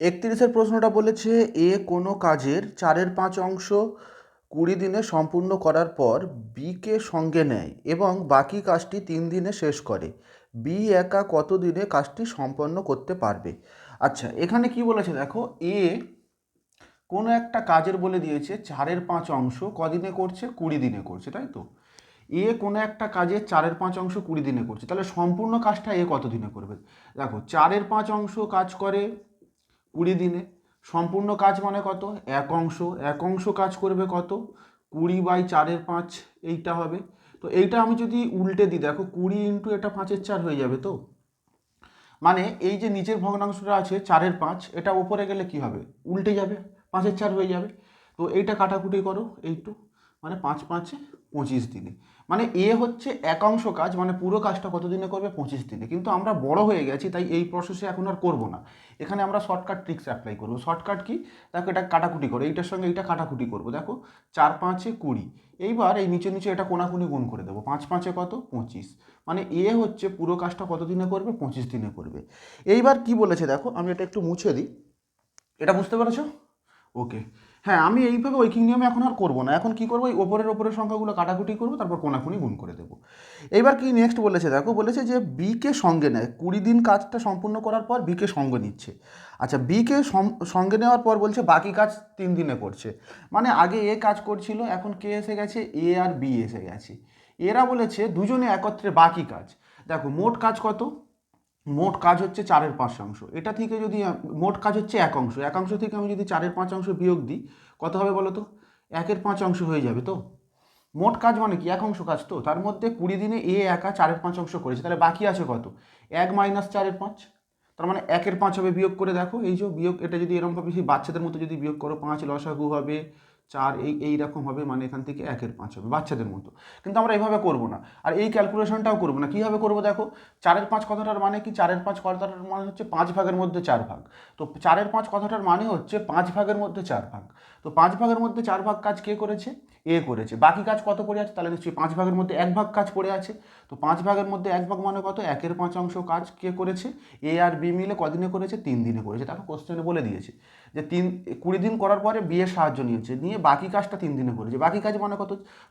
একত্রিশের প্রশ্নটা বলেছে, এ কোনো কাজের চারের পাঁচ অংশ কুড়ি দিনে সম্পূর্ণ করার পর বিকে সঙ্গে নেয় এবং বাকি কাজটি তিন দিনে শেষ করে। বি একা কত দিনে কাজটি সম্পন্ন করতে পারবে? আচ্ছা এখানে কি বলেছে দেখো এ কোনো একটা কাজের বলে দিয়েছে, চারের পাঁচ অংশ কদিনে করছে? কুড়ি দিনে করছে, তাই তো? এ কোনো একটা কাজের চারের পাঁচ অংশ কুড়ি দিনে করছে, তাহলে সম্পূর্ণ কাজটা এ কত দিনে করবে? দেখো, চারের পাঁচ অংশ কাজ করে কুড়ি দিনে। সম্পূর্ণ কাজ মানে কত? এক অংশ। এক অংশ কাজ করবে কত? কুড়ি বাই চারের পাঁচ, এইটা হবে। তো এইটা আমি যদি উল্টে দিই, দেখো কুড়ি ইন্টু এটা পাঁচের চার হয়ে যাবে তো? মানে এই যে নিচের ভগ্নাংশটা আছে চারের পাঁচ, এটা ওপরে গেলে কি হবে? উল্টে যাবে, পাঁচের চার হয়ে যাবে। তো এইটা কাটাকুটি করো এইটু মানে পাঁচ পাঁচে পঁচিশ দিনে। মানে এ হচ্ছে একাংশ কাজ মানে পুরো কাজটা কত দিনে করবে? পঁচিশ দিনে। কিন্তু আমরা বড় হয়ে গেছি, তাই এই প্রসেসে এখন আর করব না। এখানে আমরা শর্টকাট ট্রিক্স অ্যাপ্লাই করব। শর্টকাট কি? দেখো, এটা কাটাকুটি করো। এইটার সঙ্গে এইটা কাটাকুটি করব। দেখো, চার পাঁচে কুড়ি। এইবার এই নিচে নিচে এটা কোনাকুনি গুণ করে দেবো। পাঁচ পাঁচে কত? পঁচিশ। মানে এ হচ্ছে পুরো কাজটা কত দিনে করবে? পঁচিশ দিনে করবে। এইবার কি বলেছে দেখো, আমি এটা একটু মুছে দিই। এটা বুঝতে পেরেছ? ওকে হ্যাঁ আমি এইভাবে ঐকিক নিয়মে এখন আর করব না। এখন কি করব? এই ওপরের ওপরের সংখ্যাগুলো কাটাকুটি করব, তারপর কোনাকুনি গুণ করে দেবো। এইবার কি নেক্সট বলেছে? দেখো, বলেছে যে বিকে সঙ্গে নেয়। কুড়ি দিন কাজটা সম্পূর্ণ করার পর বিকে সঙ্গে নিচ্ছে। আচ্ছা বিকে সঙ্গে নেওয়ার পর বলছে বাকি কাজ তিন দিনে করছে। মানে আগে এ কাজ করছিল, এখন কে এসে গেছে? এ আর বি এসে গেছে। এরা বলেছে দুজনে একত্রে বাকি কাজ। দেখো, মোট কাজ কত? মোট কাজ হচ্ছে চারের পাঁচ অংশ। এটা থেকে যদি মোট কাজ হচ্ছে এক অংশ। এক অংশ থেকে আমি যদি চারের পাঁচ অংশ বিয়োগ দিই, কত হবে বলো তো? একের পাঁচ অংশ হয়ে যাবে তো? মোট কাজ মানে কি? এক অংশ কাজ তো। তার মধ্যে কুড়ি দিনে এ একা চারের পাঁচ অংশ করেছে। তাহলে বাকি আছে কত? এক মাইনাস চারের পাঁচ। তার মানে একের পাঁচ হবে বিয়োগ করে দেখো। এই যে বিয়োগ, এটা যদি এরকমভাবে সেই বাচ্চাদের মতো যদি বিয়োগ করো, পাঁচ লসাগু হবে চার, এই এই রকম হবে মানে এখান থেকে একের পাঁচ হবে, বাচ্চাদের মতো। কিন্তু আমরা এইভাবে করব না। আর এই ক্যালকুলেশনটাও করব না। কীভাবে করব দেখো? চারের পাঁচ কথাটার মানে কি? চারের পাঁচ কথাটার মানে হচ্ছে পাঁচ ভাগের মধ্যে চার ভাগ। তো চারের পাঁচ কথাটার মানে হচ্ছে পাঁচ ভাগের মধ্যে চার ভাগ। তো পাঁচ ভাগের মধ্যে চার ভাগ কাজ কে করেছে? এ করেছে। বাকি কাজ কত পড়ে আছে? তাহলে নিশ্চয়ই পাঁচ ভাগের মধ্যে এক ভাগ কাজ পড়ে আছে। তো পাঁচ ভাগের মধ্যে এক ভাগ মানে কত? একের পাঁচ অংশ কাজ কে করেছে? এ আর বি মিলে কদিনে করেছে? তিন দিনে করেছে। দেখো কোশ্চেনে বলে দিয়েছে। যে তিন, কুড়ি দিন করার পরে বিয়ের সাহায্য নিয়েছে, নিয়ে বাকি কাজটা তিন দিনে করেছে। বাকি কাজ মানে কত?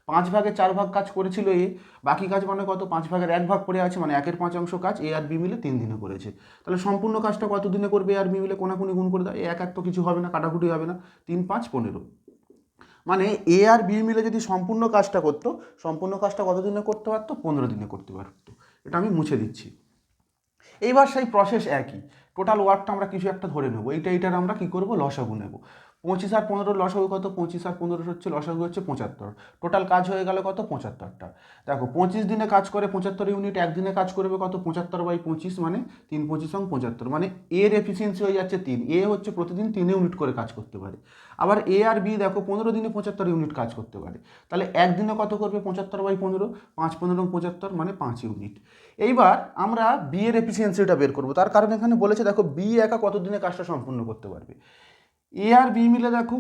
পাঁচ ভাগে চার ভাগ কাজ করেছিল এ বাকি কাজ মানে কত? পাঁচ ভাগের এক ভাগ পড়ে আছে মানে একের পাঁচ অংশ কাজ, এ আর বি মিলে তিন দিনে করেছে। তাহলে সম্পূর্ণ কাজটা কত দিনে করবে, এ আর বি মিলে কোনাকুনি গুণ করে দেয় এ এক এক তো কিছু হবে না, কাটাকুটি হবে না, তিন, পাঁচ, পনেরো। মানে এ আর বি মিলে যদি সম্পূর্ণ কাজটা করতো, সম্পূর্ণ কাজটা কত দিনে করতে পারতো? পনেরো দিনে করতে পারতো। এটা আমি মুছে দিচ্ছি। এইবার সেই প্রসেস একই। টোটাল ওয়ার্কটা আমরা কিছু একটা ধরে নেব। এইটা এইটার আমরা কি করব? লসাগু নেব। পঁচিশ আর পনেরো লসাগু কত? পঁচিশ আর পনেরো হচ্ছে লসাগু হচ্ছে পঁচাত্তর। টোটাল কাজ হয়ে গেল কত? পঁচাত্তরটা। দেখো, পঁচিশ দিনে কাজ করে পঁচাত্তর ইউনিট একদিনে কাজ করবে কত? পঁচাত্তর বাই পঁচিশ মানে তিন পঁচিশ সঙ্গ পঁচাত্তর। মানে এর এফিসিয়েন্সি হয়ে যাচ্ছে তিন। এ হচ্ছে প্রতিদিন তিন ইউনিট করে কাজ করতে পারে। আবার এ আর বি দেখো, পনেরো দিনে পঁচাত্তর ইউনিট কাজ করতে পারে। তাহলে একদিনে কত করবে? পঁচাত্তর বাই পনেরো। পাঁচ পনেরো পঁচাত্তর মানে পাঁচ ইউনিট এইবার আমরা বি এর এফিসিয়েন্সিটা বের করব। তার কারণ এখানে বলেছে, দেখো বি একা কত দিনে কাজটা সম্পূর্ণ করতে পারবে? এ আর বি মিলে দেখো,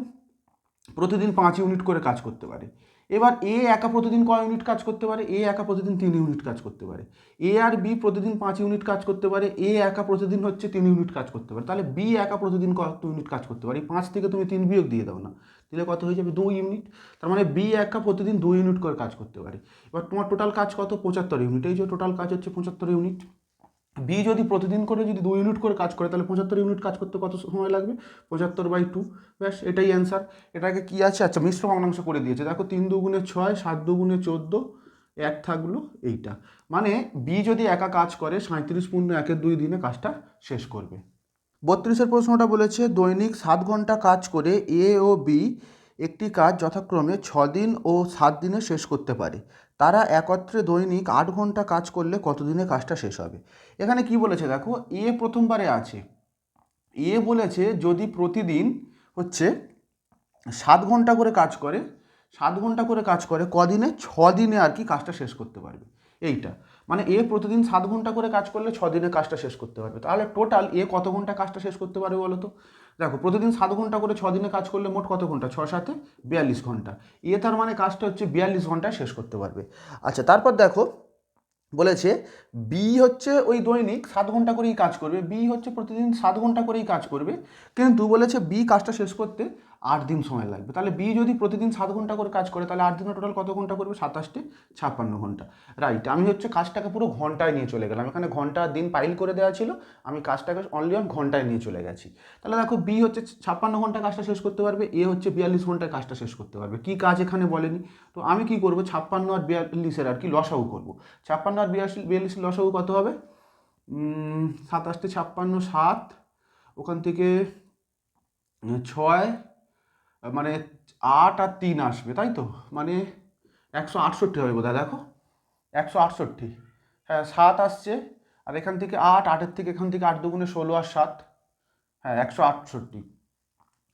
প্রতিদিন পাঁচ ইউনিট করে কাজ করতে পারে। এবার এ একা প্রতিদিন কয় ইউনিট কাজ করতে পারে? এ একা প্রতিদিন তিন ইউনিট কাজ করতে পারে। এ আর বি প্রতিদিন পাঁচ ইউনিট কাজ করতে পারে। এ একা প্রতিদিন হচ্ছে তিন ইউনিট কাজ করতে পারে। তাহলে বি একা প্রতিদিন কত ইউনিট কাজ করতে পারে। পাঁচ থেকে তুমি তিন বিয়োগ দিয়ে দাও না। দিলে কত হয়ে যাবে? দুই ইউনিট তার মানে বি একা প্রতিদিন দুই ইউনিট করে কাজ করতে পারে। এবার তোমার টোটাল কাজ কত? পঁচাত্তর ইউনিট এই যে টোটাল কাজ হচ্ছে পঁচাত্তর ইউনিট বি যদি প্রতিদিন করে, যদি দু ইউনিট করে কাজ করে, তাহলে পঁচাত্তর ইউনিট কাজ করতে কত সময় লাগবে? পঁচাত্তর বাই টু ব্যাস, এটাই অ্যান্সার এটাকে কী আছে? আচ্ছা মিশ্র ভগ্নাংশ করে দিয়েছে। দেখো, তিন দুগুণে ছয়, সাত দুগুণে চোদ্দ, এক থাকল এইটা। মানে বি যদি একা কাজ করে সাঁত্রিশ পূর্ণ একের দুই দিনে কাজটা শেষ করবে। বত্রিশের প্রশ্নটা বলেছে, দৈনিক সাত ঘণ্টা কাজ করে এ ও বি একটি কাজ যথাক্রমে ছ দিন ও সাত দিনে শেষ করতে পারে। তারা একত্রে দৈনিক আট ঘণ্টা কাজ করলে কতদিনে কাজটা শেষ হবে? এখানে কি বলেছে দেখো? এ প্রথমবারে আছে। এ বলেছে যদি প্রতিদিন হচ্ছে সাত ঘণ্টা করে কাজ করে, সাত ঘণ্টা করে কাজ করে, কদিনে? ছ দিনে আর কি কাজটা শেষ করতে পারবে। এইটা। মানে এ প্রতিদিন সাত ঘণ্টা করে কাজ করলে ছ দিনে কাজটা শেষ করতে পারবে। তাহলে টোটাল এ কত ঘণ্টা কাজটা শেষ করতে পারবে বলো তো দেখো, প্রতিদিন সাত ঘণ্টা করে ছ দিনে কাজ করলে মোট কত ঘণ্টা? ছ সাথে বিয়াল্লিশ ঘণ্টা। ইয়ে তার মানে কাজটা হচ্ছে বিয়াল্লিশ ঘন্টায় শেষ করতে পারবে। আচ্ছা তারপর দেখো, বলেছে বি হচ্ছে ওই দৈনিক সাত ঘণ্টা করেই কাজ করবে। বি হচ্ছে প্রতিদিন সাত ঘণ্টা করেই কাজ করবে। কিন্তু বলেছে বি কাজটা শেষ করতে আট দিন সময় লাগবে। তাহলে বি যদি প্রতিদিন সাত ঘণ্টা করে কাজ করে, তাহলে আট দিনে টোটাল কত ঘণ্টা করবে? সাতাশটি, ছাপ্পান্ন ঘণ্টা। রাইট আমি হচ্ছে কাজটাকে পুরো ঘন্টায় নিয়ে চলে গেলাম। এখানে ঘণ্টা দিন পাইল করে দেওয়া ছিল। আমি কাজটাকে অনলি অন ঘন্টায় নিয়ে চলে গেছি। তাহলে দেখো বি হচ্ছে ছাপ্পান্ন ঘণ্টা কাজটা শেষ করতে পারবে এ হচ্ছে বিয়াল্লিশ ঘন্টায় কাজটা শেষ করতে পারবে। কি কাজ এখানে বলেনি? তো আমি কি করব? ছাপ্পান্ন আর বিয়াল্লিশের আর কি লসাউ করব। ছাপ্পান্ন আর বিয়াল্লিশ বিয়াল্লিশ লসাউ কত হবে? সাতাশটি, ছাপ্পান্ন, সাত। ওখান থেকে ছয় মানে আট আর তিন আসবে, তাই তো? মানে একশো আটষট্টি হবে বোধহয়, দেখো। একশো আটষট্টি। হ্যাঁ সাত আসছে, আর এখান থেকে আট, আটের থেকে এখান থেকে আট দুগুণে ষোলো আর সাত। হ্যাঁ একশো আটষট্টি।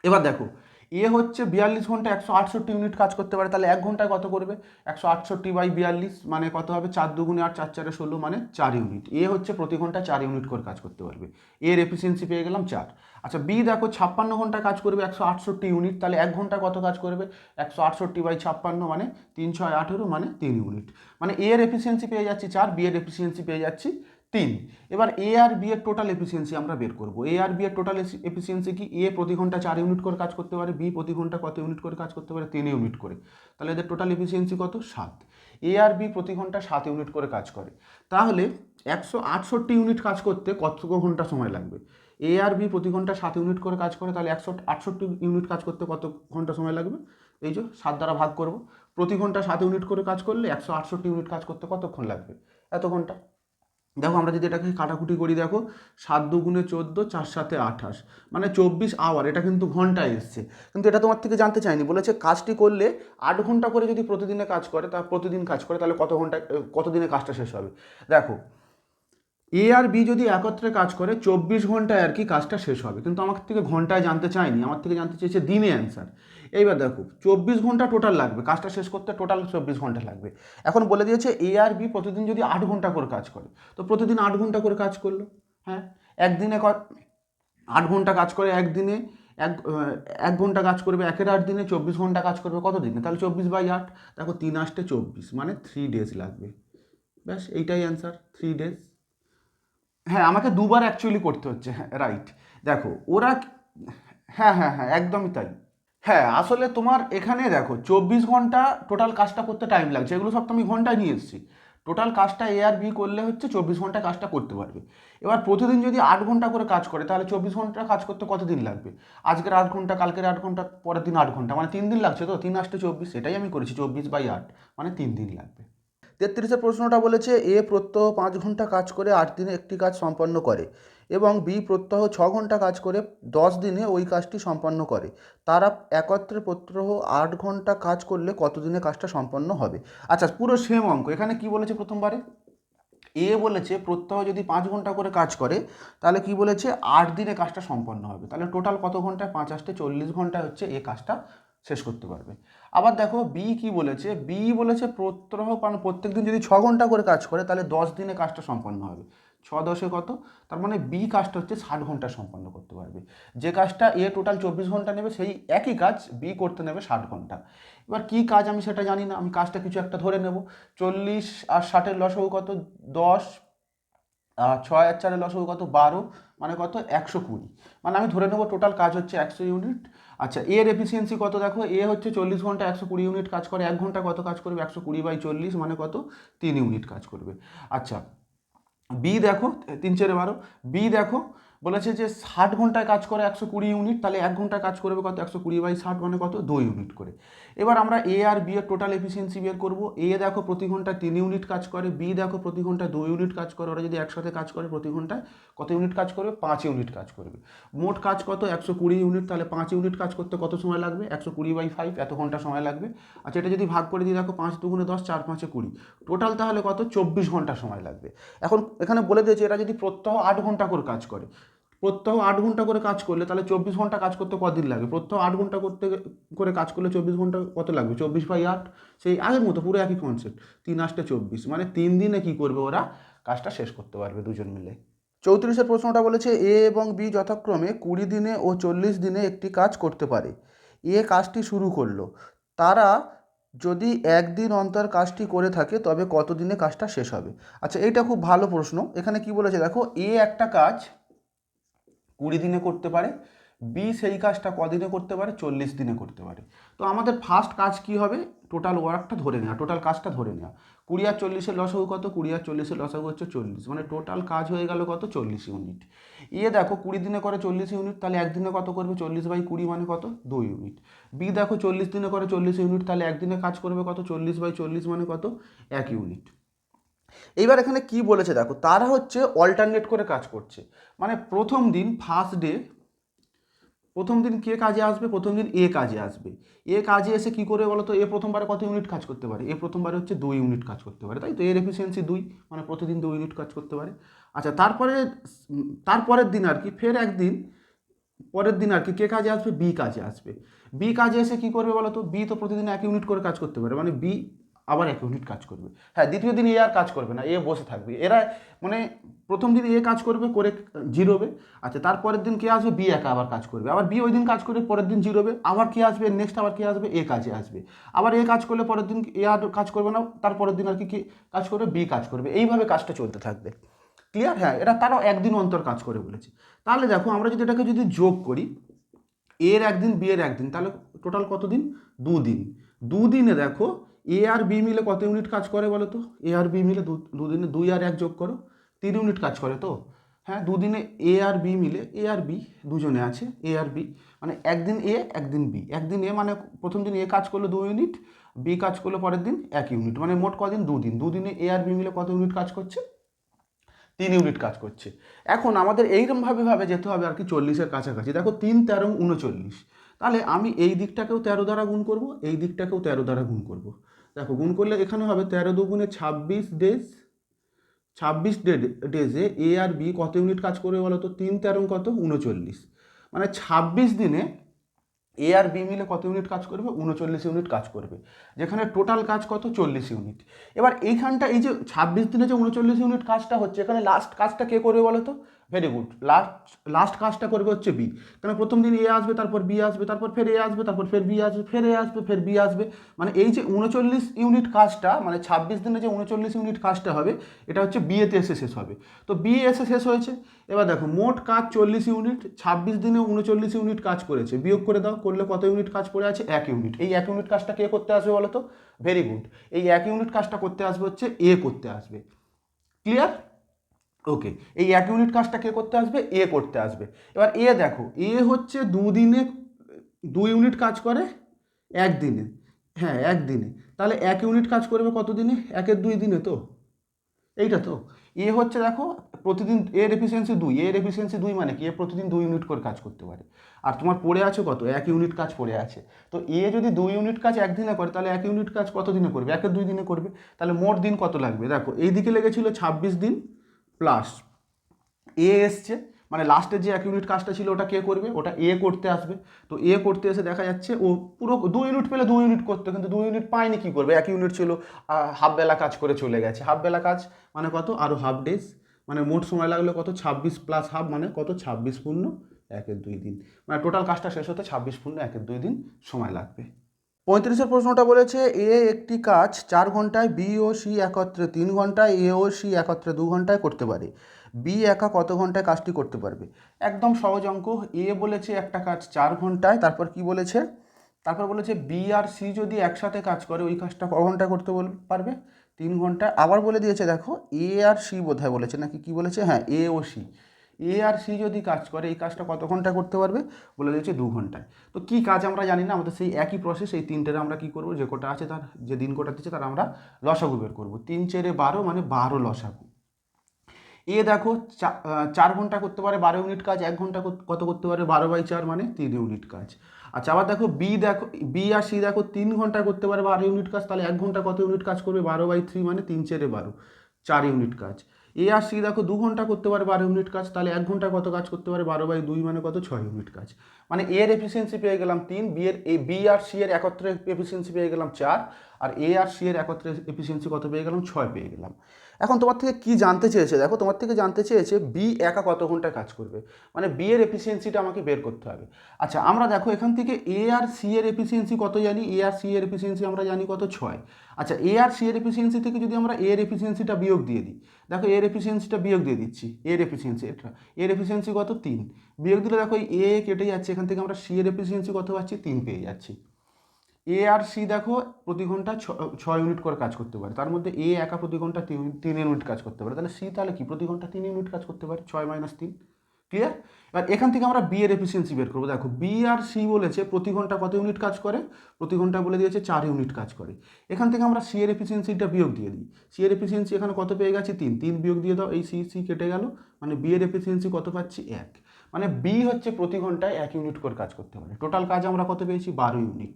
এবার দেখো এ হচ্ছে বিয়াল্লিশ ঘণ্টা একশো আটষট্টি ইউনিট কাজ করতে পারে, তাহলে এক ঘন্টায় কত করবে? একশো আটষট্টি বাই বিয়াল্লিশ মানে কত হবে? চার দুগুণে আট, চার চারে ষোলো মানে চার ইউনিট এ হচ্ছে প্রতি ঘন্টায় চার ইউনিট করে কাজ করতে পারবে। এর এফিসিয়েন্সি পেয়ে গেলাম চার। আচ্ছা বি দেখো, ছাপ্পান্ন ঘণ্টা কাজ করবে একশো আটষট্টি ইউনিট তাহলে এক ঘণ্টা কত কাজ করবে? একশো আটষট্টি বাই ছাপ্পান্ন মানে তিন ছয় আঠেরো মানে তিন ইউনিট মানে এর এফিসিয়েন্সি পেয়ে যাচ্ছি চার, বি এর এফিসিয়েন্সি পেয়ে যাচ্ছি তিন। এবার এ আর বি এর টোটাল এফিসিয়েন্সি আমরা বের করব। এ আর বি এর টোটাল এফিসিয়েন্সি কি? এ প্রতি ঘণ্টা চার ইউনিট করে কাজ করতে পারে বি প্রতি ঘণ্টা কত ইউনিট করে কাজ করতে পারে? তিন ইউনিট করে। তাহলে এদের টোটাল এফিসিয়েন্সি কত? সাত। এ আর বি প্রতি ঘণ্টা সাত ইউনিট করে কাজ করে। তাহলে একশো আটষট্টি ইউনিট কাজ করতে কত ঘণ্টা সময় লাগবে? এ আর বি প্রতি ঘণ্টা সাত ইউনিট করে কাজ করে, তাহলে একশো আটষট্টি ইউনিট কাজ করতে কত ঘণ্টা সময় লাগবে? এই যে সাত দ্বারা ভাগ করব। প্রতি ঘণ্টা সাত ইউনিট করে কাজ করলে একশো আটষট্টি ইউনিট কাজ করতে কতক্ষণ লাগবে? এত ঘণ্টা। দেখো আমরা যদি এটাকে কাটাকুটি করি, দেখো সাত দুগুণে চোদ্দ, চার সাথে আঠাশ। মানে চব্বিশ আওয়ার এটা কিন্তু ঘন্টায় এসছে। কিন্তু এটা তোমার থেকে জানতে চাইনি। বলেছে কাজটি করলে আট ঘণ্টা করে যদি প্রতিদিনে কাজ করে, তা প্রতিদিন কাজ করে, তাহলে কত ঘণ্টা কত দিনে কাজটা শেষ হবে? দেখো এ আর বি যদি একত্রে কাজ করে, চব্বিশ ঘন্টায় আর কি কাজটা শেষ হবে। কিন্তু আমার থেকে ঘন্টায় জানতে চাইনি। আমার থেকে জানতে চেয়েছে দিনে অ্যান্সার এইবার দেখো, চব্বিশ ঘণ্টা টোটাল লাগবে। কাজটা শেষ করতে টোটাল চব্বিশ ঘণ্টা লাগবে। এখন বলে দিয়েছে এ আর বি প্রতিদিন যদি আট ঘণ্টা করে কাজ করে। তো প্রতিদিন আট ঘণ্টা করে কাজ করল হ্যাঁ? একদিনে আট ঘণ্টা কাজ করে একদিনে, এক এক ঘণ্টা কাজ করবে একের আট দিনে, চব্বিশ ঘণ্টা কাজ করবে কত দিনে? তাহলে চব্বিশ বাই আট, দেখো তিন আসতে চব্বিশ মানে থ্রি ডেজ লাগবে। ব্যাস, এইটাই অ্যান্সার থ্রি ডেজ হ্যাঁ আমাকে দুবার অ্যাকচুয়ালি করতে হচ্ছে হ্যাঁ রাইট দেখো, ওরা হ্যাঁ হ্যাঁ হ্যাঁ একদমই তাই। হ্যাঁ আসলে তোমার এখানে দেখো, চব্বিশ ঘণ্টা টোটাল কাজটা করতে টাইম লাগছে। এগুলো সব তো আমি ঘন্টায় নিয়ে এসেছি। টোটাল কাজটা এ আর বি করলে হচ্ছে চব্বিশ ঘণ্টা কাজটা করতে পারবে। এবার প্রতিদিন যদি আট ঘণ্টা করে কাজ করে, তাহলে চব্বিশ ঘণ্টা কাজ করতে কতদিন লাগবে? আজকের আট ঘণ্টা, কালকের আট ঘণ্টা, পরের দিন আট ঘণ্টা মানে তিন দিন লাগছে তো? তিন আসতে চব্বিশ, সেটাই আমি করেছি, চব্বিশ বাই আট মানে তিন দিন লাগবে। তেত্রিশের প্রশ্নটা বলেছে এ প্রত্যহ পাঁচ ঘণ্টা কাজ করে আট দিনে একটি কাজ সম্পন্ন করে এবং বি প্রত্যহ ছ ঘণ্টা কাজ করে দশ দিনে ওই কাজটি সম্পন্ন করে। তারা একত্রে প্রত্যহ আট ঘণ্টা কাজ করলে কত দিনে কাজটা সম্পন্ন হবে? আচ্ছা পুরো সেম অঙ্ক। এখানে কি বলেছে প্রথমবারে? এ বলেছে প্রত্যহ যদি পাঁচ ঘণ্টা করে কাজ করে, তাহলে কি বলেছে? আট দিনে কাজটা সম্পন্ন হবে। তাহলে টোটাল কত ঘন্টায়? পাঁচ আসতে চল্লিশ ঘন্টায় হচ্ছে এ কাজটা শেষ করতে পারবে। আবার দেখো বি কি বলেছে? বি বলেছে প্রত্যহ, কারণ প্রত্যেক দিন যদি ছ ঘণ্টা করে কাজ করে, তাহলে দশ দিনে কাজটা সম্পন্ন হবে। ছ দশে কত? তার মানে বি কাজটা হচ্ছে ষাট ঘণ্টা সম্পন্ন করতে পারবে। যে কাজটা এ টোটাল চব্বিশ ঘণ্টা নেবে, সেই একই কাজ বি করতে নেবে ষাট ঘণ্টা। এবার কি কাজ আমি সেটা জানি না, আমি কাজটা কিছু একটা ধরে নেব। চল্লিশ আর ষাটের লসও কত? দশ ছয় আর চারের লসও কত? বারো মানে কত? একশো কুড়ি। মানে আমি ধরে নেব টোটাল কাজ হচ্ছে একশো ইউনিট আচ্ছা এর এফিসিয়েন্সি কত দেখো? এ হচ্ছে চল্লিশ ঘণ্টা একশো কুড়ি ইউনিট কাজ করে। এক ঘণ্টা কত কাজ করবে? একশো কুড়ি বাই চল্লিশ মানে কত? তিন ইউনিট কাজ করবে। আচ্ছা বি দেখো, তিন চারে বারো। বি দেখো, বলেছে যে ষাট ঘন্টায় কাজ করে একশো কুড়ি ইউনিট তাহলে এক ঘন্টায় কাজ করবে কত? একশো কুড়ি বাই ষাট মানে কত? দুই ইউনিট করে। এবার আমরা এ আর বি এর টোটাল এফিসিয়েন্সি বের করব। এ দেখো প্রতি ঘন্টায় তিন ইউনিট কাজ করে বি দেখো প্রতি ঘন্টায় দুই ইউনিট কাজ করে, ওরা যদি একসাথে কাজ করে প্রতি ঘন্টায় কত ইউনিট কাজ করবে? পাঁচ ইউনিট কাজ করবে। মোট কাজ কত? একশো কুড়ি ইউনিট তাহলে পাঁচ ইউনিট কাজ করতে কত সময় লাগবে? একশো কুড়ি বাই ফাইভ এত ঘণ্টা সময় লাগবে। আচ্ছা এটা যদি ভাগ করে দিই, দেখো পাঁচ দুগুণে দশ, চার পাঁচে কুড়ি। টোটাল তাহলে কত? চব্বিশ ঘণ্টা সময় লাগবে। এখন এখানে বলে দিয়েছে এটা যদি প্রত্যহ আট ঘণ্টা করে কাজ করে প্রত্যহ আট ঘণ্টা করে কাজ করলে, তাহলে চব্বিশ ঘণ্টা কাজ করতে কদিন লাগবে প্রত্যহ আট ঘণ্টা করতে করে কাজ করলে চব্বিশ ঘণ্টা কত লাগবে? চব্বিশ বাই আট? সেই আগের মতো, পুরো একই কনসেপ্ট তিন আটটা চব্বিশ। মানে তিন দিনে কি করবে ওরা? কাজটা শেষ করতে পারবে দুজন মিলে। চৌত্রিশের প্রশ্নটা বলেছে, এ এবং বি যথাক্রমে কুড়ি দিনে ও চল্লিশ দিনে একটি কাজ করতে পারে। এ কাজটি শুরু করল। তারা যদি একদিন অন্তর কাজটি করে থাকে, তবে কতদিনে কাজটা শেষ হবে? আচ্ছা এইটা খুব ভালো প্রশ্ন। এখানে কি বলেছে দেখো, এ একটা কাজ কুড়ি দিনে করতে পারে, বি সেই কাজটা কদিনে করতে পারে, চল্লিশ দিনে করতে পারে। তো আমাদের ফার্স্ট কাজ কি হবে? টোটাল ওয়ার্কটা ধরে নেওয়া টোটাল কাজটা ধরে নেওয়া। কুড়ি আর চল্লিশের লসাগু কত? কুড়ি আর চল্লিশের লসাগু হচ্ছে চল্লিশ। মানে টোটাল কাজ হয়ে গেল কত? চল্লিশ ইউনিট এ দেখো, কুড়ি দিনে করে চল্লিশ ইউনিট তাহলে একদিনে কত করবে? চল্লিশ বাই কুড়ি মানে কত? দুই ইউনিট বি দেখো, চল্লিশ দিনে করে চল্লিশ ইউনিট তাহলে একদিনে কাজ করবে কত? চল্লিশ বাই চল্লিশ মানে কত? এক ইউনিট এইবার এখানে কি বলেছে দেখো, তারা হচ্ছে অল্টারনেট করে কাজ করছে। মানে প্রথম দিন ফার্স্ট ডে প্রথম দিন কে কাজে আসবে? প্রথম দিন এ কাজে আসবে। এ কাজে এসে কি করে বলো তো এ প্রথমবারে কত ইউনিট কাজ করতে পারে? এ প্রথমবারে হচ্ছে দুই ইউনিট কাজ করতে পারে। তাই তো? এর এফিসিয়েন্সি দুই মানে প্রতিদিন দুই ইউনিট কাজ করতে পারে। আচ্ছা তারপরে, তারপরের দিন আর কি, ফের একদিন, পরের দিন আর কি, কে কাজে আসবে? বি কাজে আসবে। বি কাজে এসে কি করবে বলো তো বি তো প্রতিদিন এক ইউনিট করে কাজ করতে পারে। মানে বি আবার এক ইউনিট কাজ করবে। হ্যাঁ দ্বিতীয় দিন এ আর কাজ করবে না, এ বসে থাকবে। এরা মানে প্রথম দিন এ কাজ করবে, করে জিরোবে। আচ্ছা তারপরের দিন কে আসবে? বি একা আবার কাজ করবে। আবার বি ওই দিন কাজ করবে পরের দিন জিরোবে। আবার কে আসবে? নেক্সট আবার কে আসবে? এ কাজে আসবে। আবার এ কাজ করলে পরের দিন এ আর কাজ করবে না, তারপরের দিন আর কি কাজ করবে? বি কাজ করবে। এইভাবে কাজটা চলতে থাকবে। ক্লিয়ার হ্যাঁ এটা তারাও একদিন অন্তর কাজ করে বলেছে। তাহলে দেখো, আমরা যদি এটাকে যদি যোগ করি এর একদিন, বি এর একদিন, তাহলে টোটাল কত দিন? দুদিন। দুদিনে দেখো এ আর বি মিলে কত ইউনিট কাজ করে বলো তো? এ আর বি মিলে দুদিনে দুই আর এক যোগ করো, তিন ইউনিট কাজ করে তো? হ্যাঁ দুদিনে এ আর বি মিলে এ আর বি দুজনে আছে এ আর বি মানে একদিন এ একদিন বি একদিন এ মানে প্রথম দিন এ কাজ করল দু ইউনিট বি কাজ করল পরের দিন এক ইউনিট মানে মোট কদিন? দুদিন। দুদিনে এ আর বি মিলে কত ইউনিট কাজ করছে? তিন ইউনিট কাজ করছে। এখন আমাদের এইরকমভাবে ভাবে যেতে হবে আর কি চল্লিশের কাছাকাছি। দেখো তিন, তেরো, উনচল্লিশ। তাহলে আমি এই দিকটাকেও তেরো দ্বারা গুণ করব, এই দিকটাকেও তেরো দ্বারা গুণ করব। দেখো, গুণ করলে এখানে হবে তেরো দুগুণে ছাব্বিশ ডেজ ছাব্বিশ ডেজে এ আর বি কত ইউনিট কাজ করবে বলো তো? তিন তেরো কত? উনচল্লিশ। মানে ছাব্বিশ দিনে এ আর বি মিলে কত ইউনিট কাজ করবে? উনচল্লিশ ইউনিট কাজ করবে। যেখানে টোটাল কাজ কত? চল্লিশ ইউনিট এবার এইখানটা এই যে ছাব্বিশ দিনে যে উনচল্লিশ ইউনিট কাজটা হচ্ছে, এখানে লাস্ট কাজটা কে করবে বলো তো? ভেরি গুড লাস্ট লাস্ট কাজটা করবে হচ্ছে বি কারণ প্রথম দিন এ আসবে, তারপর বি আসবে, তারপর ফের এ আসবে, তারপর ফের বি আসবে, ফের এ আসবে, ফের বি আসবে। মানে এই যে উনচল্লিশ ইউনিট কাজটা মানে ছাব্বিশ দিনে যে উনচল্লিশ ইউনিট কাজটা হবে, এটা হচ্ছে বিয়েতে এসে শেষ হবে। তো বি এসে শেষ হয়েছে। এবার দেখো, মোট কাজ চল্লিশ ইউনিট ছাব্বিশ দিনে উনচল্লিশ ইউনিট কাজ করেছে। বিয়োগ করে দাও, করলে কত ইউনিট কাজ পড়ে আছে? এক ইউনিট এই এক ইউনিট কাজটা কে করতে আসবে বলো তো? ভেরি গুড এই এক ইউনিট কাজটা করতে আসবে হচ্ছে এ করতে আসবে। ক্লিয়ার ওকে এই এক ইউনিট কাজটা কে করতে আসবে? এ করতে আসবে। এবার এ দেখো এ হচ্ছে দুদিনে, দু ইউনিট কাজ করে একদিনে। হ্যাঁ একদিনে। তাহলে এক ইউনিট কাজ করবে কত দিনে একের দুই দিনে তো। এইটা তো। এ হচ্ছে দেখো, প্রতিদিন এর এফিসিয়েন্সি দুই। এর এফিসিয়েন্সি দুই মানে কি? এ প্রতিদিন দুই ইউনিট করে কাজ করতে পারে। আর তোমার পড়ে আছে কত? এক ইউনিট কাজ পড়ে আছে। তো এ যদি দুই ইউনিট কাজ একদিনে করে, তাহলে এক ইউনিট কাজ কত দিনে করবে? একের দুই দিনে করবে। তাহলে মোট দিন কত লাগবে? দেখো, এই দিকে লেগেছিল ছাব্বিশ দিন। প্লাস এ এসছে মানে লাস্টের যে এক ইউনিট কাজটা ছিল, ওটা কে করবে? ওটা এ করতে আসবে। তো এ করতে এসে দেখা যাচ্ছে, ও পুরো দু ইউনিট পেলে দু ইউনিট করতে, কিন্তু দু ইউনিট পায়নি কী করবে? এক ইউনিট ছিল হাফ বেলা কাজ করে চলে গেছে। হাফ বেলা কাজ মানে কত? আরও হাফ ডেজ মানে মোট সময় লাগল কত? ছাব্বিশ প্লাস হাফ মানে কত? ছাব্বিশ পূর্ণ একের দুই দিন। মানে টোটাল কাজটা শেষ হতে ছাব্বিশ পূর্ণ একের দুই দিন সময় লাগবে। পঁয়ত্রিশের প্রশ্নটা বলেছে, এ একটি কাজ চার ঘন্টায়, বি ও সি একত্রে তিন ঘন্টায়, এ ও সি একত্রে দু ঘন্টায় করতে পারে। বি একা কত ঘন্টায় কাজটি করতে পারবে? একদম সহজ অঙ্ক, এ বলেছে একটা কাজ চার ঘন্টায়, তারপর কি বলেছে? তারপর বলেছে, বি আর সি যদি একসাথে কাজ করে, ওই কাজটা ক ঘন্টায় করতে বল- পারবে? তিন ঘণ্টা আবার বলে দিয়েছে, দেখো, এ আর সি বোধহয় বলেছে, নাকি কি বলেছে? হ্যাঁ এ ও সি। এ আর সি যদি কাজ করে, এই কাজটা কত ঘন্টায় করতে পারবে? বলে দিয়েছে দু ঘন্টায়। তো কি কাজ আমরা জানি না, আমাদের সেই একই প্রসেস এই তিনটের আমরা কি করব? যে কোটা আছে তার, যে দিন কোটা দিচ্ছে তার আমরা লসাগু বের করব। তিন চেরে বারো মানে বারো লসাগু। এ দেখো, চা- চার ঘণ্টা করতে পারে বারো ইউনিট কাজ, এক ঘণ্টা কত করতে পারে বারো বাই চার মানে তিন ইউনিট কাজ। আচ্ছা আবার দেখো, বি দেখো, বি আর সি দেখো, তিন ঘণ্টা করতে পারে বারো ইউনিট কাজ, তাহলে এক ঘণ্টা কত ইউনিট কাজ করবে? বারো বাই থ্রি মানে তিন চেরে বারো, চার ইউনিট কাজ। এ আর সি দেখো দু ঘণ্টা করতে পারে বারো ইউনিট কাজ, তাহলে এক ঘণ্টা কত কাজ করতে পারে? বারো বাই দুই মানে কত? ছয় ইউনিট কাজ। মানে এ এর এফিসিয়েন্সি পেয়ে গেলাম তিন, বি এর এ বি আর সি এর একত্রে এফিসিয়েন্সি পেয়ে গেলাম চার, আর এ আর সি এর একত্রে এফিসিয়েন্সি কত পেয়ে গেলাম? ছয় পেয়ে গেলাম। এখন তোমার থেকে কি জানতে চেয়েছে? দেখো তোমার থেকে জানতে চেয়েছে বি একা কত ঘন্টায় কাজ করবে? মানে বি এর এফিসিয়েন্সিটা আমাকে বের করতে হবে। আচ্ছা আমরা দেখো এখান থেকে এ আর সি এর এফিসিয়েন্সি কত জানি? এ আর সি এর এফিসিয়েন্সি আমরা জানি কত? ছয়। আচ্ছা এ আর সি এর এফিসিয়েন্সি থেকে যদি আমরা এ এর এফিসিয়েন্সিটা বিয়োগ দিয়ে দিই দেখো এর এফিসিয়েন্সিটা বিয়োগ দিয়ে দিচ্ছি। এর এফিসিয়েন্সি এটা। এর এফিসিয়েন্সি কত? তিন। বিয়োগ দিলে দেখো এ কেটে যাচ্ছে। এখান থেকে আমরা সি এর এফিসিয়েন্সি কত পাচ্ছি? তিন পেয়ে যাচ্ছি। এ আর সি দেখো, প্রতি ঘণ্টা ছ- ইউনিট করে কাজ করতে পারে। তার মধ্যে এ একা প্রতি ঘণ্টা তিন ইউনিট কাজ করতে পারে। তাহলে সি তাহলে কি? প্রতি ঘণ্টা তিন ইউনিট কাজ করতে পারে। ছয় মাইনাস তিন। ক্লিয়ার এবার এখান থেকে আমরা বি এর এফিসিয়েন্সি বের করব। দেখো বি আর সি বলেছে প্রতি ঘণ্টা কত ইউনিট কাজ করে? প্রতি ঘণ্টা বলে দিয়েছে চার ইউনিট কাজ করে। এখান থেকে আমরা সি এর এফিসিয়েন্সিটা বিয়োগ দিয়ে দিই। সি এর এফিসিয়েন্সি এখানে কত পেয়ে গেছে? তিন। তিন বিয়োগ দিয়ে দাও, এই সি সি কেটে গেল। মানে বি এর এফিসিয়েন্সি কত পাচ্ছি? এক। মানে বি হচ্ছে প্রতি ঘন্টায় এক ইউনিট করে কাজ করতে পারে। টোটাল কাজ আমরা কত পেয়েছি? বারো ইউনিট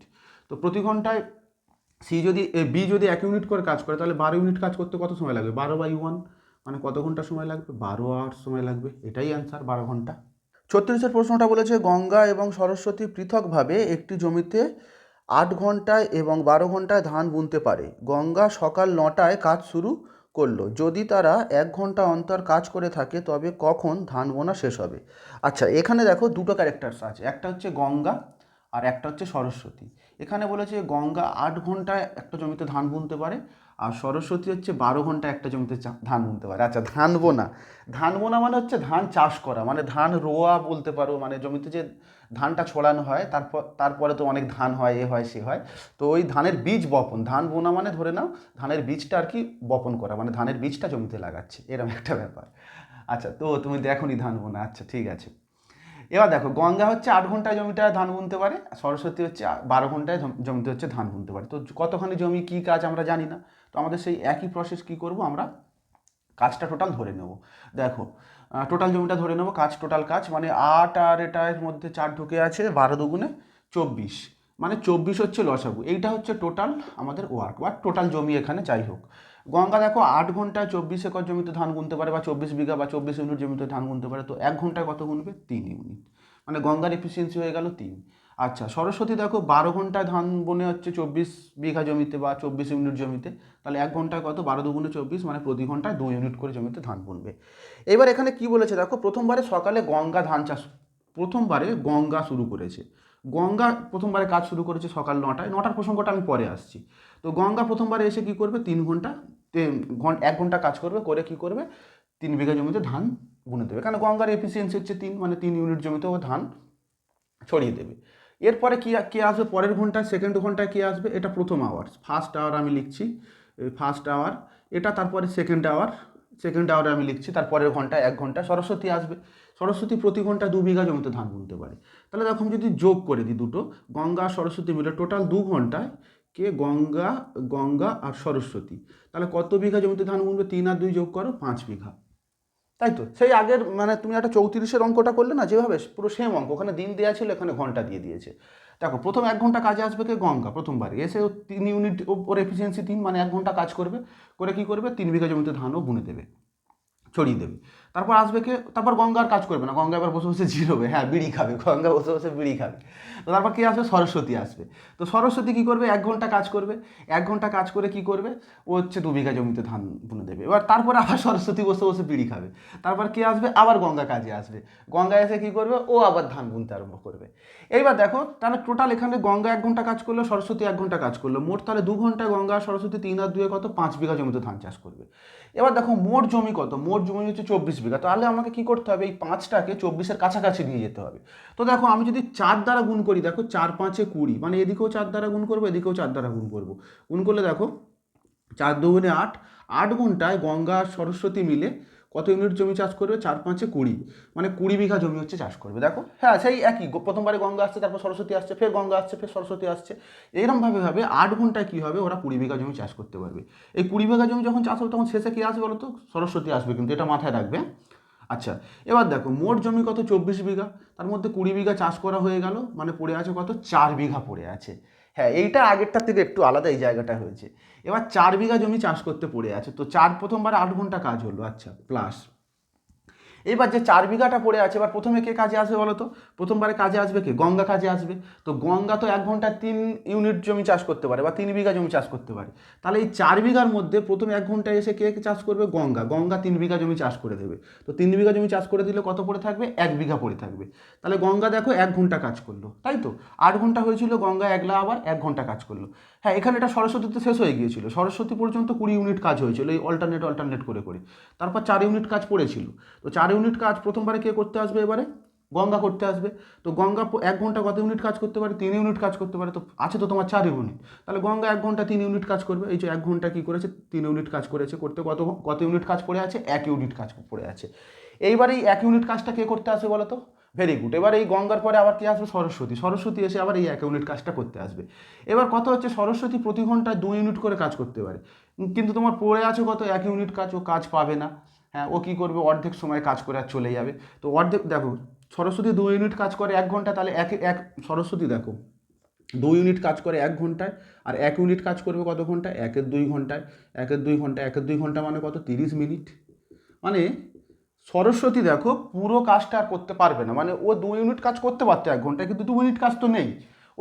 তো প্রতি ঘন্টায় সি যদি বি যদি এক ইউনিট করে কাজ করে, তাহলে বারো ইউনিট কাজ করতে কত সময় লাগবে? বারো বাই ওয়ান মানে কত ঘণ্টা সময় লাগবে? বারো আওয়ার সময় লাগবে। এটাই অ্যান্সার বারো ঘণ্টা। ছত্রিশের প্রশ্নটা বলেছে, গঙ্গা এবং সরস্বতী পৃথকভাবে একটি জমিতে আট ঘন্টায় এবং বারো ঘন্টায় ধান বুনতে পারে। গঙ্গা সকাল নটায় কাজ শুরু করল। যদি তারা এক ঘণ্টা অন্তর কাজ করে থাকে, তবে কখন ধান বোনা শেষ হবে? আচ্ছা এখানে দেখো দুটো ক্যারেক্টার্স আছে। একটা হচ্ছে গঙ্গা আর একটা হচ্ছে সরস্বতী। এখানে বলেছে গঙ্গা আট ঘন্টায় একটা জমিতে ধান বুনতে পারে। আর সরস্বতী হচ্ছে বারো ঘণ্টা একটা জমিতে ধান বুনতে পারে। আচ্ছা ধান বোনা। ধান বোনা মানে হচ্ছে ধান চাষ করা মানে ধান রোয়া বলতে পারো মানে জমিতে যে ধানটা ছড়ানো হয়, তারপর, তারপরে তো অনেক ধান হয়, এ হয়, সে হয়। তো ওই ধানের বীজ বপন, ধান বোনা মানে ধরে নাও, ধানের বীজটা আর কি বপন করা মানে ধানের বীজটা জমিতে লাগাচ্ছে এরকম একটা ব্যাপার। আচ্ছা তো তুমি দেখোনি ধান বোনা আচ্ছা ঠিক আছে। এবার দেখো, গঙ্গা হচ্ছে আট ঘন্টায় জমিটা ধান বুনতে পারে, সরস্বতী হচ্ছে বারো ঘন্টায় জম- জমিতে হচ্ছে ধান বুনতে পারে। তো কতখানি জমি, কী কাজ আমরা জানি না। তো আমাদের সেই একই প্রসেস কী করব আমরা? কাজটা টোটাল ধরে নেব। দেখো টোটাল জমিটা ধরে নেব, কাজ টোটাল কাজ মানে আট আর এটার মধ্যে চার ঢুকে আছে বারো দুগুণে চব্বিশ। মানে চব্বিশ হচ্ছে লসাগু। এইটা হচ্ছে টোটাল আমাদের ওয়ার্ক বা টোটাল জমি এখানে যাই হোক। গঙ্গা দেখো আট ঘন্টায় চব্বিশ একর জমিতে ধান গুনতে পারে বা চব্বিশ বিঘা বা চব্বিশ ইউনিট জমিতে ধান গুনতে পারে, তো এক ঘন্টায় কত গুনবে? তিন ইউনিট। মানে গঙ্গার এফিসিয়েন্সি হয়ে গেল তিন। আচ্ছা সরস্বতী দেখো বারো ঘন্টায় ধান বনে হচ্ছে চব্বিশ বিঘা জমিতে বা চব্বিশ ইউনিট জমিতে, তাহলে এক ঘন্টায় কত? বারো দুগুণে চব্বিশ মানে প্রতি ঘন্টায় দু ইউনিট করে জমিতে ধান বুনবে এবার এখানে কি বলেছে দেখো? প্রথমবারে সকালে গঙ্গা ধান চাষ, প্রথমবারে গঙ্গা শুরু করেছে। গঙ্গা প্রথমবারে কাজ শুরু করেছে সকাল নটায়, নটার প্রসঙ্গটা আমি পরে আসছি। তো গঙ্গা প্রথমবারে এসে কি করবে? তিন ঘণ্টা এক ঘণ্টা কাজ করবে, করে কি করবে? তিন বিঘা জমিতে ধান বুনে দেবে। কারণ গঙ্গার এফিসিয়েন্সি হচ্ছে তিন মানে তিন ইউনিট জমিতে ও ধান ছড়িয়ে দেবে। এরপরে কি, কে আসবে? পরের ঘন্টায় সেকেন্ড ঘন্টায় কে আসবে? এটা প্রথম আওয়ার ফার্স্ট আওয়ার আমি লিখছি। ফার্স্ট আওয়ার এটা তারপরে সেকেন্ড আওয়ার সেকেন্ড আওয়ারে আমি লিখছি। তারপরের ঘন্টায় এক ঘণ্টা সরস্বতী আসবে। সরস্বতী প্রতি ঘণ্টা দু বিঘা জমিতে ধান বুনতে পারে। তাহলে দেখো যদি যোগ করে দিই দুটো, গঙ্গা সরস্বতী মিলে টোটাল দু ঘন্টায় কে? গঙ্গা গঙ্গা আর সরস্বতী। তাহলে কত বিঘা জমিতে ধান বুনবে? তিন আর দুই যোগ করো, পাঁচ বিঘা। তাই তো? সেই আগের মানে তুমি একটা চৌত্রিশের অঙ্কটা করলে না, যেভাবে পুরো সেম অঙ্ক, ওখানে দিন দেওয়া ছিল, এখানে ঘণ্টা দিয়ে দিয়েছে। দেখো, প্রথম এক ঘণ্টা কাজে আসবে কে? গঙ্গা, প্রথমবার। এসে তিন ইউনিট ওর এফিসিয়েন্সি তিন মানে এক ঘণ্টা কাজ করবে। করে কি করবে? তিন বিঘা জমিতে ধানও বুনে দেবে। ছড়িয়ে দেবে। তারপর আসবে কে? তারপর গঙ্গার কাজ করবে না। গঙ্গা এবার বসে বসে জিরোবে হ্যাঁ বিড়ি খাবে। গঙ্গা বসে বসে বিড়ি খাবে। তো তারপর কে আসবে? সরস্বতী আসবে। তো সরস্বতী কী করবে? এক ঘণ্টা কাজ করবে। এক ঘণ্টা কাজ করে কি করবে? ও হচ্ছে দু বিঘা জমিতে ধান বুনে দেবে। এবার তারপরে আবার সরস্বতী বসে বসে বিড়ি খাবে। তারপর কে আসবে? আবার গঙ্গা কাজে আসবে। গঙ্গা এসে কি করবে? ও আবার ধান বুনতে আরম্ভ করবে। এইবার দেখো, তাহলে টোটাল এখানে গঙ্গা এক ঘণ্টা কাজ করল, সরস্বতী এক ঘণ্টা কাজ করল। মোট তাহলে দু ঘন্টায় গঙ্গা সরস্বতী তিন আর দুয়ে কত? পাঁচ বিঘা জমিতে ধান চাষ করবে। এবার দেখো মোট জমি কত? মোট জমি হচ্ছে চব্বিশ বিঘা। তাহলে আমাকে কি করতে হবে? এই পাঁচটাকে চব্বিশের কাছাকাছি নিয়ে যেতে হবে। তো দেখো, আমি যদি চার দ্বারা গুণ করি, দেখো চার পাঁচে কুড়ি মানে এদিকেও চার দ্বারা গুণ করব, এদিকেও চার দ্বারা গুণ করব। গুণ করলে দেখো, চার দুগুণে আট আট ঘন্টায় গঙ্গা সরস্বতী মিলে কত ইউনিট জমি চাষ করবে? চার পাঁচে কুড়ি। মানে কুড়ি বিঘা জমি হচ্ছে চাষ করবে, দেখো? হ্যাঁ সেই একই প্রথমবারে গঙ্গা আসছে, তারপর সরস্বতী আসছে, ফের গঙ্গা আসছে, ফের সরস্বতী আসছে। এইরকমভাবে ভাবে আট ঘন্টায় কী হবে? ওরা কুড়ি বিঘা জমি চাষ করতে পারবে। এই কুড়ি বিঘা জমি যখন চাষ হবে, তখন শেষে কী আসবে বলো তো সরস্বতী আসবে কিন্তু, এটা মাথায় রাখবে? আচ্ছা এবার দেখো, মোট জমি কত? চব্বিশ বিঘা। তার মধ্যে কুড়ি বিঘা চাষ করা হয়ে গেল মানে পড়ে আছে কত? চার বিঘা পড়ে আছে। হ্যাঁ এইটা আগেরটার থেকে একটু আলাদা এই জায়গাটা হয়েছে। এবার চার বিঘা জমি চাষ করতে পড়ে আছে, তো চার প্রথমবার আট ঘণ্টা কাজ হলো আচ্ছা প্লাস এবার যে চার বিঘাটা পড়ে আছে, এবার প্রথমে কে কাজে আসবে বলো তো প্রথমবারে কাজে আসবে কে? গঙ্গা কাজে আসবে। তো গঙ্গা তো এক ঘন্টায় তিন ইউনিট জমি চাষ করতে পারে বা তিন বিঘা জমি চাষ করতে পারে। তাহলে এই চার বিঘার মধ্যে প্রথম এক ঘন্টায় এসে কে চাষ করবে? গঙ্গা। গঙ্গা তিন বিঘা জমি চাষ করে দেবে। তো তিন বিঘা জমি চাষ করে দিলে কত পড়ে থাকবে? এক বিঘা পড়ে থাকবে। তাহলে গঙ্গা দেখো এক ঘণ্টা কাজ করল, তাই তো? আট ঘণ্টা হয়েছিল, গঙ্গা একলা আবার এক ঘণ্টা কাজ করল। হ্যাঁ এখানে এটা সরস্বতীতে শেষ হয়ে গিয়েছিল। সরস্বতী পর্যন্ত কুড়ি ইউনিট কাজ হয়েছিল, এই অল্টারনেট অল্টারনেট করে করে। তারপর চার ইউনিট কাজ পড়েছিল। তো চার ইউনিট কাজ প্রথমবারে কে করতে আসবে এবারে? গঙ্গা করতে আসবে। তো গঙ্গা এক ঘণ্টা কত ইউনিট কাজ করতে পারে? তিন ইউনিট কাজ করতে পারে। তো আছে তো তোমার চার ইউনিট। তাহলে গঙ্গা এক ঘণ্টা তিন ইউনিট কাজ করবে। এই যে এক ঘণ্টা কী করেছে? তিন ইউনিট কাজ করেছে করতে কত কত ইউনিট কাজ পড়ে আছে? এক ইউনিট কাজ পড়ে আছে। এইবার এই এক ইউনিট কাজটা কে করতে আসবে বলো তো ভেরি গুড এবার এই গঙ্গার পরে আবার কি আসবে? সরস্বতী। সরস্বতী এসে আবার এই এক ইউনিট কাজটা করতে আসবে। এবার কত হচ্ছে সরস্বতী প্রতি ঘন্টায় দুই ইউনিট করে কাজ করতে পারে। কিন্তু তোমার পড়ে আছে কত? এক ইউনিট কাজ। ও কাজ পাবে না। হ্যাঁ ও কী করবে? অর্ধেক সময় কাজ করে আর চলে যাবে। তো অর্ধেক, দেখো, সরস্বতী দু ইউনিট কাজ করে এক ঘণ্টা, তাহলে এক এক, সরস্বতী দেখো দুই ইউনিট কাজ করে এক ঘন্টায়, আর এক ইউনিট কাজ করবে কত ঘন্টায়? একের দুই ঘন্টায়। একের দুই ঘণ্টা একের দুই ঘণ্টা মানে কত? তিরিশ মিনিট। মানে সরস্বতী দেখো, পুরো কাজটা আর করতে পারবে না। মানে ও দু ইউনিট কাজ করতে পারতো এক ঘন্টায়, কিন্তু দু মিনিট কাজ তো নেই।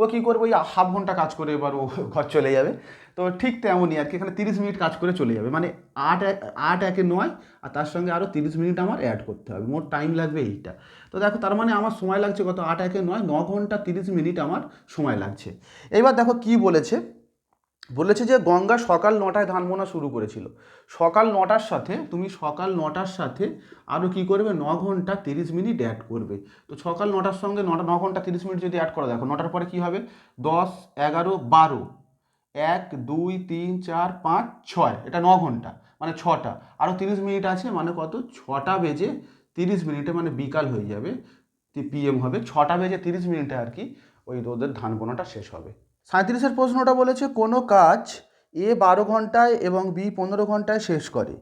ও কী করবে? ওই হাফ ঘণ্টা কাজ করে এবার ও ঘর চলে যাবে। তো ঠিক তেমনই আর কি এখানে তিরিশ মিনিট কাজ করে চলে যাবে। মানে আট আট একে নয় আর তার সঙ্গে আরও তিরিশ মিনিট আমার অ্যাড করতে হবে। মোট টাইম লাগবে এইটা। তো দেখো, তার মানে আমার সময় লাগছে কত? আট একে নয়, ন ঘণ্টা তিরিশ মিনিট আমার সময় লাগছে। এবার দেখো কি বলেছে? বলেছে যে গঙ্গা সকাল নটায় ধান বোনা শুরু করেছিল। সকাল নটার সাথে, তুমি সকাল নটার সাথে আরও কি করবে? ন ঘণ্টা তিরিশ মিনিট অ্যাড করবে। তো সকাল নটার সঙ্গে নটা, ন ঘণ্টা তিরিশ মিনিট যদি অ্যাড করে, দেখো নটার পরে কি হবে? দশ, এগারো, বারো। এক, দুই, তিন, চার, পাঁচ, ছয়। এটা ন ঘণ্টা মানে ছটা। আরও তিরিশ মিনিট আছে মানে কত? ছটা বেজে তিরিশ মিনিটে মানে বিকাল হয়ে যাবে। পিএম হবে। ছটা বেজে তিরিশ মিনিটে আর কি ওই রোদের ধান বোনাটা শেষ হবে। সাঁত্রিশের প্রশ্নটা বলেছে, কোনো কাজ এ বারো ঘন্টায় এবং বি পনেরো ঘন্টায় শেষ করে।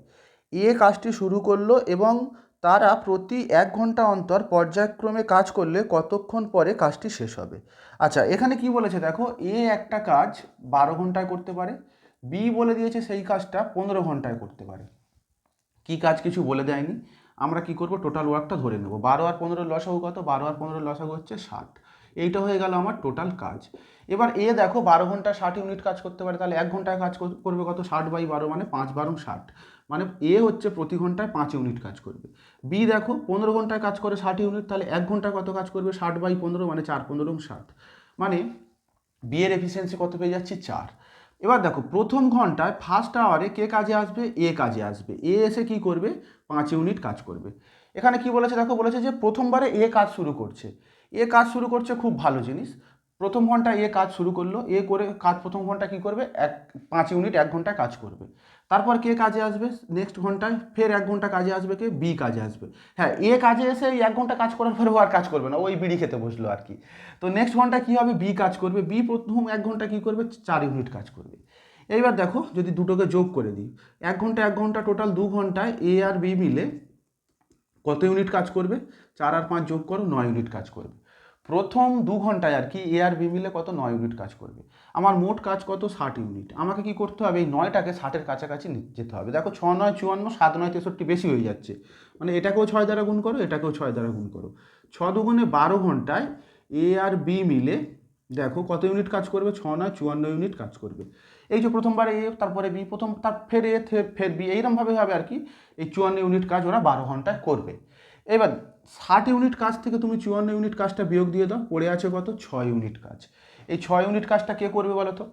এ কাজটি শুরু করল এবং তারা প্রতি এক ঘণ্টা অন্তর পর্যায়ক্রমে কাজ করলে কতক্ষণ পরে কাজটি শেষ হবে। আচ্ছা এখানে কি বলেছে দেখো, এ একটা কাজ বারো ঘন্টায় করতে পারে, বি বলে দিয়েছে সেই কাজটা পনেরো ঘন্টায় করতে পারে। কি কাজ কিছু বলে দেয়নি। আমরা কি করব টোটাল ওয়ার্কটা ধরে নেব। বারো আর পনেরো লসাগু কত? বারো আর পনেরো লসাগু হচ্ছে ষাট। এইটা হয়ে গেল আমার টোটাল কাজ। এবার এ দেখো বারো ঘণ্টা ষাট ইউনিট কাজ করতে পারে, তাহলে এক ঘন্টায় কাজ কর- করবে কত? ষাট বাই বারো মানে পাঁচ বারো ষাট। মানে এ হচ্ছে প্রতি ঘন্টায় পাঁচ ইউনিট কাজ করবে। বি দেখো পনেরো ঘন্টায় কাজ করে ষাট ইউনিট, তাহলে এক ঘন্টায় কত কাজ করবে? ষাট বাই পনেরো মানে চার, পনেরো ষাট। মানে বিয়ের এফিসিয়েন্সি কত পেয়ে যাচ্ছি? চার। এবার দেখো প্রথম ঘন্টায় ফার্স্ট আওয়ারে কে কাজে আসবে? এ কাজে আসবে। এ এসে কি করবে? পাঁচ ইউনিট কাজ করবে। এখানে কি বলেছে? দেখো বলেছে যে প্রথমবারে এ কাজ শুরু করছে। এ কাজ শুরু করছে খুব ভালো জিনিস। প্রথম ঘণ্টা এ কাজ শুরু করল, এ করে কাজ প্রথম ঘণ্টা কি করবে? এক, পাঁচ ইউনিট এক ঘন্টায় কাজ করবে। তারপর কে কাজে আসবে? নেক্সট ঘন্টায় ফের এক ঘণ্টা কাজে আসবে কে? বি কাজে আসবে। হ্যাঁ এ কাজে এসে এক ঘণ্টা কাজ করার পরে আর কাজ করবে না, ওই বিড়ি খেতে বসল আর কি। তো নেক্সট ঘণ্টা কী হবে? বি কাজ করবে। বি প্রথম এক ঘণ্টা কী করবে? চার ইউনিট কাজ করবে। এইবার দেখো যদি দুটোকে যোগ করে দিই, এক ঘণ্টা এক ঘণ্টা টোটাল দু ঘন্টায় এ আর বি মিলে কত ইউনিট কাজ করবে? চার আর পাঁচ যোগ করো, নয় ইউনিট কাজ করবে। প্রথম দু ঘন্টায় আর কি এ আর বি মিলে কত? নয় ইউনিট কাজ করবে। আমার মোট কাজ কত? ষাট ইউনিট। আমাকে কি করতে হবে? এই নয়টাকে ষাটের কাছাকাছি যেতে হবে। দেখো ছ, নয়, চুয়ান্ন, সাত, নয়, তেষট্টি বেশি হয়ে যাচ্ছে। মানে এটাকেও ছয় দ্বারা গুণ করো, এটাকেও ছয় দ্বারা গুণ করো। ছ দুগুণে বারো ঘন্টায় এ আর বি মিলে দেখো কত ইউনিট কাজ করবে? ছ, নয়, চুয়ান্ন ইউনিট কাজ করবে। এই যে প্রথমবার এ, তারপরে বি, প্রথম, তার ফের এ ফের- বি এইরকমভাবে হবে আর কি। এই চুয়ান্ন ইউনিট কাজ ওরা বারো ঘন্টায় করবে। এবার ষাট ইউনিট কাজ থেকে তুমি চুয়ান্ন ইউনিট কাজটা বিয়োগ দিয়ে দাও, পড়ে আছে কত? ছয় ইউনিট কাজ। এই ছয় ইউনিট কাজটা কে করবে বলো তো?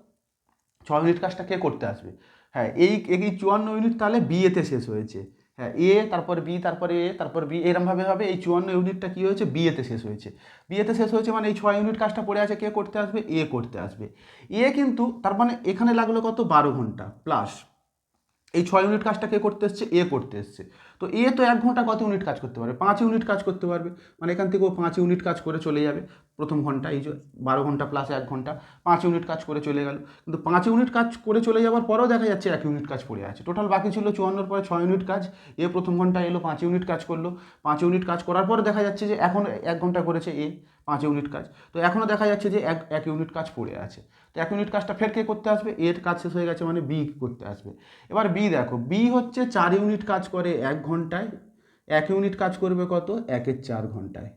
ছয় ইউনিট কাজটা কে করতে আসবে? হ্যাঁ এই এই চুয়ান্ন ইউনিট তাহলে বিয়েতে শেষ হয়েছে। হ্যাঁ এ, তারপর বি, তারপরে এ, তারপর বি এরমভাবে হবে এই চুয়ান্ন ইউনিটটা কী হয়েছে? বিয়েতে শেষ হয়েছে। বিয়েতে শেষ হয়েছে মানে এই ছয় ইউনিট কাজটা পড়ে আছে, কে করতে আসবে? এ করতে আসবে। এ কিন্তু, তার মানে এখানে লাগল কত? বারো ঘণ্টা প্লাস এই ছয় ইউনিট কাজটা কে করতে এসছে? এ করতে এসছে। তো এ তো এক ঘণ্টা কত ইউনিট কাজ করতে পারবে? পাঁচ ইউনিট কাজ করতে পারবে। মানে এখান থেকে ও পাঁচ ইউনিট কাজ করে চলে যাবে। প্রথম ঘণ্টা, এই যে বারো ঘণ্টা প্লাস এক ঘণ্টা, পাঁচ ইউনিট কাজ করে চলে গেল। কিন্তু পাঁচ ইউনিট কাজ করে চলে যাওয়ার পরেও দেখা যাচ্ছে এক ইউনিট কাজ পড়ে আছে। টোটাল বাকি ছিল চুয়ান্নর পরে ছয় ইউনিট কাজ। এ প্রথম ঘণ্টা এলো, পাঁচ ইউনিট কাজ করল। পাঁচ ইউনিট কাজ করার পরে দেখা যাচ্ছে যে এখন এক ঘণ্টা করেছে এ, পাঁচ ইউনিট কাজ। তো এখনও দেখা যাচ্ছে যে এক এক ইউনিট কাজ পড়ে আছে। তো এক ইউনিট কাজটা ফের কে করতে আসবে? এর কাজ শেষ হয়ে গেছে মানে বি করতে আসবে। এবার বি দেখো বি হচ্ছে চার ইউনিট কাজ করে এক ঘন্টায়। এক ইউনিট কাজ করবে কত? একের চার ঘন্টায়।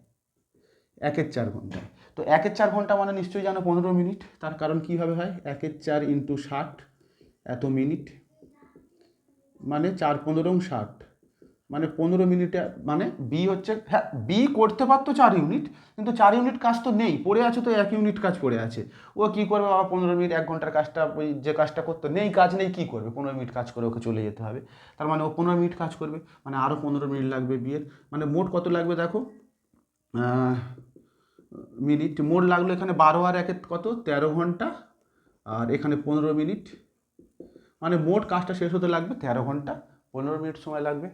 একের চার ঘন্টায়। তো একের চার ঘণ্টা মানে নিশ্চয়ই জানো পনেরো মিনিট তার কারণ কীভাবে হয় একের চার ইন্টু ষাট, এত মিনিট মানে চার পনেরো ষাট। মানে পনেরো মিনিটে মানে বি হচ্ছে হ্যাঁ বি করতে পারতো চার ইউনিট কিন্তু চার ইউনিট কাজ তো নেই, পড়ে আছে তো এক ইউনিট কাজ পড়ে আছে। ও কী করবে? বাবা, পনেরো মিনিট, এক ঘণ্টার কাজটা, ওই যে কাজটা করতো, নেই কাজ নেই, কী করবে? পনেরো মিনিট কাজ করে ওকে চলে যেতে হবে। তার মানে ও পনেরো মিনিট কাজ করবে মানে আরও পনেরো মিনিট লাগবে বিয়ের মানে মোট কত লাগবে দেখো? মিনিট, মোট লাগল এখানে বারো আর একে কত? তেরো ঘণ্টা, আর এখানে পনেরো মিনিট। মানে মোট কাজটা শেষ হতে লাগবে তেরো ঘণ্টা, পনেরো মিনিট সময় লাগবে।